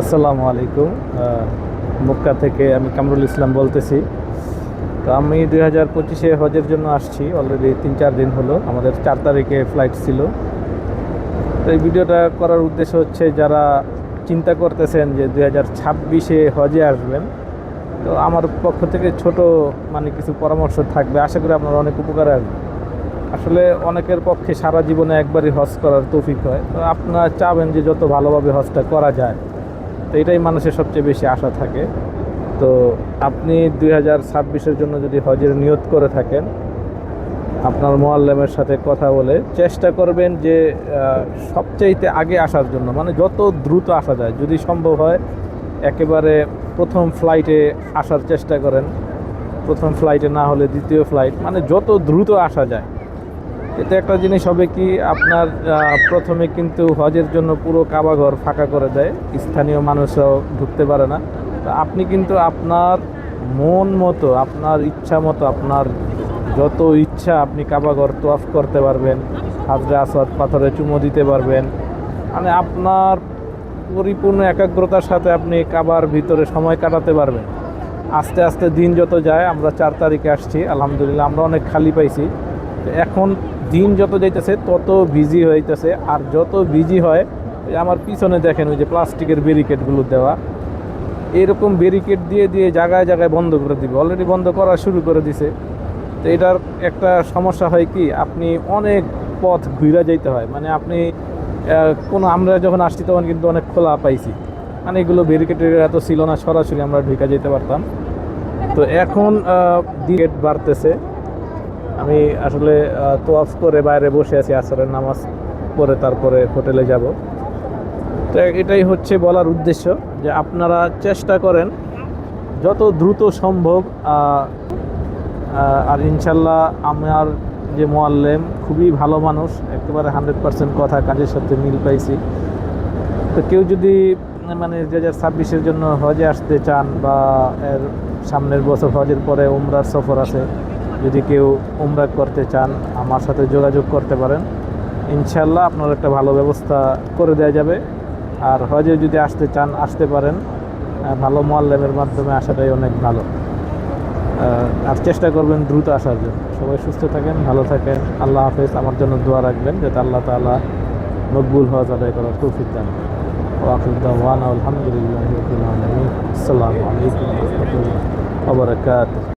আসসালামু আলাইকুম। মক্কা থেকে আমি কামরুল ইসলাম বলতেছি। তো আমি দুই হাজার পঁচিশে হজের জন্য আসছি অলরেডি তিন চার দিন হলো। আমাদের চার তারিখে ফ্লাইট ছিল। তো এই ভিডিওটা করার উদ্দেশ্য হচ্ছে, যারা চিন্তা করতেছেন যে দুই হাজার ছাব্বিশে হজে আসবেন, তো আমার পক্ষ থেকে ছোট মানে কিছু পরামর্শ থাকবে। আশা করি আপনার অনেক উপকারে আসবে আসলে অনেকের পক্ষে সারা জীবনে একবারই হজ করার তৌফিক হয়। তো আপনারা চাবেন যে যত ভালোভাবে হজটা করা যায় তো এটাই মানুষের সবচেয়ে বেশি আশা থাকে। তো আপনি দুই হাজার ছাব্বিশের জন্য যদি হজের নিয়ত করে থাকেন, আপনার মোয়াল্লামের সাথে কথা বলে চেষ্টা করবেন যে সবচাইতে আগে আসার জন্য মানে যত দ্রুত আসা যায়, যদি সম্ভব হয়, একেবারে প্রথম ফ্লাইটে আসার চেষ্টা করেন। প্রথম ফ্লাইটে না হলে দ্বিতীয় ফ্লাইট মানে যত দ্রুত আসা যায়। এতে একটা জিনিস হবে কি, আপনার প্রথমে কিন্তু হজের জন্য পুরো কাবাঘর ফাঁকা করে দেয়। স্থানীয় মানুষরাও ঢুকতে পারে না। তো আপনি কিন্তু আপনার মন মতো, আপনার ইচ্ছা মতো, আপনার যত ইচ্ছা আপনি কাবাঘর তোয়াফ করতে পারবেন, হাজরা আসাদ পাথরে চুমো দিতে পারবেন। মানে আপনার পরিপূর্ণ একাগ্রতার সাথে আপনি কাবার ভিতরে সময় কাটাতে পারবেন। আস্তে আস্তে দিন যত যায়, আমরা চার তারিখে আসছি, আলহামদুলিল্লাহ, আমরা অনেক খালি পাইছি। এখন দিন যত যাইতেছে, তত বিজি হইতেছে। আর যত বিজি হয় আমার পিছনে দেখেন ওই যে প্লাস্টিকের ব্যারিকেডগুলো দেওয়া। এরকম ব্যারিকেড দিয়ে দিয়ে জায়গায় জায়গায় বন্ধ করে দিবে। অলরেডি বন্ধ করা শুরু করে দিছে। তো এটার একটা সমস্যা হয় কি, আপনি অনেক পথ ঘুরে যাইতে হয়। মানে আপনি কোনো আমরা যখন আসছি তখন কিন্তু অনেক খোলা পাইছি। মানে এগুলো ব্যারিকেডের এত ছিল না, সরাসরি আমরা ঢুকে যেতে পারতাম। তো এখন গেট বাড়তেছে। আমি আসলে তো অফ করে বাইরে বসে আছি আসরের নামাজ পরে তারপরে হোটেলে যাব। তো এটাই হচ্ছে বলার উদ্দেশ্য যে আপনারা চেষ্টা করেন যত দ্রুত সম্ভব আর ইনশাল্লাহ আমার যে মোয়াল্লেম খুবই ভালো মানুষ, একেবারে হান্ড্রেড পার্সেন্ট কথা কাজের সাথে মিল পাইছি। তো কেউ যদি মানে দু হাজার ছাব্বিশের জন্য হজে আসতে চান বা এর সামনের বছর হজের পরে উমরার সফর আছে যদি কেউ উমরা করতে চান, আমার সাথে যোগাযোগ করতে পারেন। ইনশাল্লাহ আপনার একটা ভালো ব্যবস্থা করে দেওয়া যাবে। আর হজে যদি আসতে চান, আসতে পারেন। ভালো মোয়াল্লেমের মাধ্যমে আসাটাই অনেক ভালো। আর চেষ্টা করবেন দ্রুত আসার জন্য। সবাই সুস্থ থাকেন, ভালো থাকেন। আল্লাহ হাফেজ। আমার জন্য দোয়া রাখবেন, যাতে আল্লাহ তাআলা মকবুল হজ আদায় করার তৌফিক দান ওয়াকিল দাওয়ান, আলহামদুলিল্লাহ আসসালামু আলাইকুম রহমতুল্লাহ